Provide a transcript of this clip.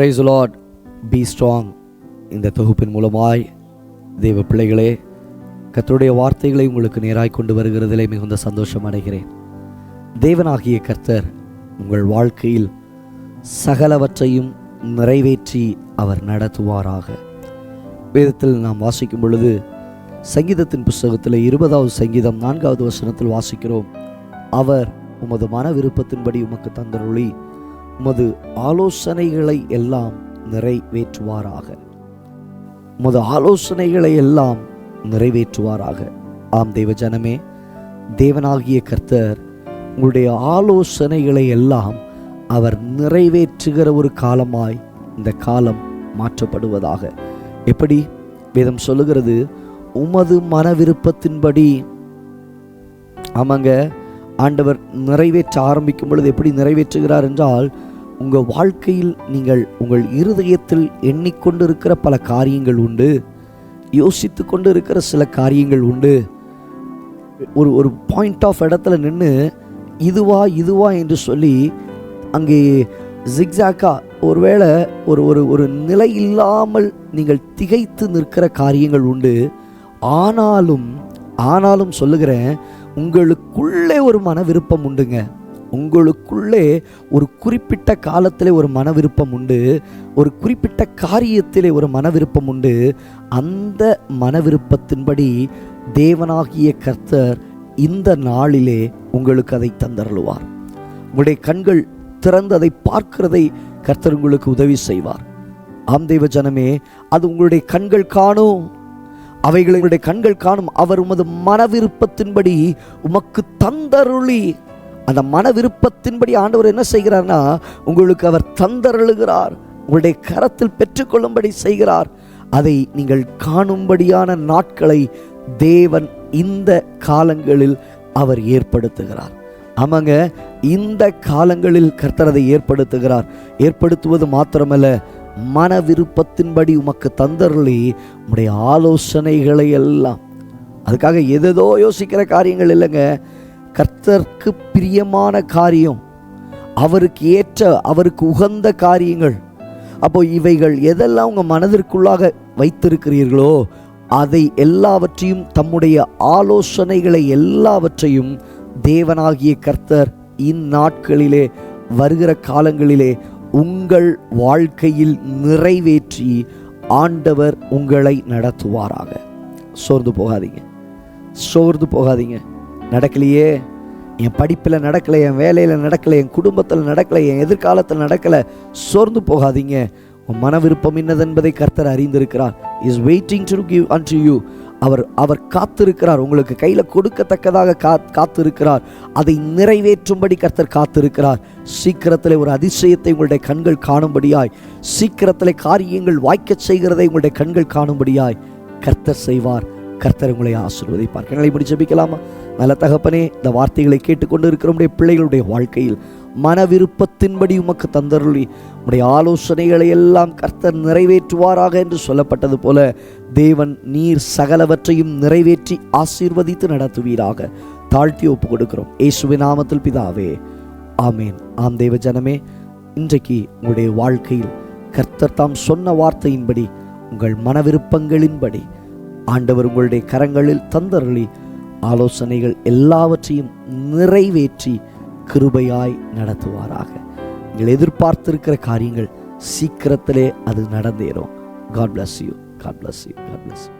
Price Lord be strong இந்த தொகுப்பின் மூலமாய். தெய்வ பிள்ளைகளே கர்த்தருடைய வார்த்தைகளை உங்களுக்கு நேராய் கொண்டு வருகிறதிலே மிகுந்த சந்தோஷம் அடைகிறேன். தேவனாகிய கர்த்தர் உங்கள் வாழ்க்கையில் சகலவற்றையும் நிறைவேற்றி அவர் நடத்துவாராக. வேதத்தில் நாம் வாசிக்கும் பொழுது சங்கீதத்தின் புஸ்தகத்தில் இருபதாவது சங்கீதம் நான்காவது வசனத்தில் வாசிக்கிறோம் அவர் உமது மன விருப்பத்தின்படி உமக்கு தந்தருளி உமது ஆலோசனைகளை எல்லாம் நிறைவேற்றுவாராக. உமது ஆலோசனைகளை எல்லாம் நிறைவேற்றுவாராக. ஆம் தெய்வ ஜனமே தேவனாகிய கர்த்தர் உங்களுடைய ஆலோசனைகளை எல்லாம் அவர் நிறைவேற்றுகிற ஒரு காலமாய் இந்த காலம் மாற்றப்படுவதாக. எப்படி? வேதம் சொல்லுகிறது உமது மன விருப்பத்தின்படி ஆமாங்க ஆண்டவர் நிறைவேற்ற ஆரம்பிக்கும் பொழுது எப்படி நிறைவேற்றுகிறார் என்றால் உங்கள் வாழ்க்கையில் நீங்கள் உங்கள் இருதயத்தில் எண்ணிக்கொண்டிருக்கிற பல காரியங்கள் உண்டு. யோசித்து கொண்டு இருக்கிற சில காரியங்கள் உண்டு. ஒரு ஒரு பாயிண்ட் ஆஃப் இடத்துல நின்று இதுவா இதுவா என்று சொல்லி அங்கே ஜிக்ஸாக்கா ஒருவேளை ஒரு ஒரு ஒரு நிலை இல்லாமல் நீங்கள் திகைத்து நிற்கிற காரியங்கள் உண்டு. ஆனாலும் ஆனாலும் சொல்லுகிறேன் உங்களுக்குள்ளே ஒரு மன விருப்பம் உண்டுங்க. உங்களுக்குள்ளே ஒரு குறிப்பிட்ட காலத்திலே ஒரு மன விருப்பம் உண்டு ஒரு குறிப்பிட்ட காரியத்திலே ஒரு மன விருப்பம் உண்டு. அந்த மன விருப்பத்தின்படி தேவனாகிய கர்த்தர் இந்த நாளிலே உங்களுக்கு அதை தந்தருளுவார். உங்களுடைய கண்கள் திறந்து அதை பார்க்கிறதை கர்த்தர் உங்களுக்கு உதவி செய்வார். ஆம் தெய்வ ஜனமே அது உங்களுடைய கண்கள் காணும். அவைகளை உங்களுடைய கண்கள் காணும். அவர் உமது மன விருப்பத்தின்படி உமக்கு தந்தருளி அந்த மன விருப்பத்தின்படி ஆண்டவர் என்ன செய்கிறார்னா உங்களுக்கு அவர் தந்தருளுகிறார் உங்களுடைய கரத்தில் பெற்றுக்கொள்ளும்படி செய்கிறார். அதை நீங்கள் காணும்படியான நாட்களை தேவன் இந்த காலங்களில் அவர் ஏற்படுத்துகிறார். ஆமாங்க இந்த காலங்களில் கர்த்தரதை ஏற்படுத்துகிறார். ஏற்படுத்துவது மாத்திரமல்ல மன விருப்பத்தின்படி உமக்கு தந்தருளி உடைய ஆலோசனைகளை எல்லாம். அதுக்காக எதேதோ யோசிக்கிற காரியங்கள் இல்லைங்க. கர்த்தருக்கு பிரியமான காரியம் அவருக்கு ஏற்ற அவருக்கு உகந்த காரியங்கள். அப்போ இவைகள் எதெல்லாம் உங்கள் மனதிற்குள்ளாக வைத்திருக்கிறீர்களோ அதை எல்லாவற்றையும் தம்முடைய ஆலோசனைகளை எல்லாவற்றையும் தேவனாகிய கர்த்தர் இந்நாட்களிலே வருகிற காலங்களிலே உங்கள் வாழ்க்கையில் நிறைவேற்றி ஆண்டவர் உங்களை நடத்துவாராக. சோர்ந்து போகாதீங்க. சோர்ந்து போகாதீங்க. நடக்கலையே. என் படிப்பில் நடக்கலை என் வேலையில் நடக்கலை என் குடும்பத்தில் நடக்கலை என் எதிர்காலத்தில் நடக்கலை. சோர்ந்து போகாதீங்க. உன் மன விருப்பம் என்னதென்பதை கர்த்தர் அறிந்திருக்கிறார். Is waiting to give unto you அவர் அவர் காத்திருக்கிறார். உங்களுக்கு கையில் கொடுக்கத்தக்கதாக கா காத்திருக்கிறார். அதை நிறைவேற்றும்படி கர்த்தர் காத்திருக்கிறார். சீக்கிரத்தில் ஒரு அதிசயத்தை உங்களுடைய கண்கள் காணும்படியாய். சீக்கிரத்தில் காரியங்கள் வாய்க்கச் செய்கிறதை உங்களுடைய கண்கள் காணும்படியாய் கர்த்தர் செய்வார். கர்த்தர் உங்களை ஆசீர்வதிப்பார். கண்களை முடிச்சு ஜபிக்கலாமா? நல்ல தகப்பனே இந்த வார்த்தைகளை கேட்டுக்கொண்டு இருக்கிற பிள்ளைகளுடைய வாழ்க்கையில் மன விருப்பத்தின்படி உமக்கு தந்தருளி. உடைய ஆலோசனைகளை எல்லாம் கர்த்தர் நிறைவேற்றுவாராக என்று சொல்லப்பட்டது போல தேவன் நீர் சகலவற்றையும் நிறைவேற்றி ஆசீர்வதித்து நடத்துவீராக. தாழ்த்தி ஒப்பு கொடுக்கிறோம். இயேசுவி நாமத்தில் பிதாவே ஆமேன். ஆம் தேவ ஜனமே இன்றைக்கு உங்களுடைய வாழ்க்கையில் கர்த்தர் தாம் சொன்ன வார்த்தையின்படி உங்கள் மன விருப்பங்களின்படி ஆண்டவர் உங்களுடைய கரங்களில் தந்தருளி ஆலோசனைகள் எல்லாவற்றையும் நிறைவேற்றி கிருபையாய் நடத்துவாராக. நீங்கள் எதிர்பார்த்திருக்கிற காரியங்கள் சீக்கிரத்திலே அது நடந்தேறும். God bless you God bless you God bless you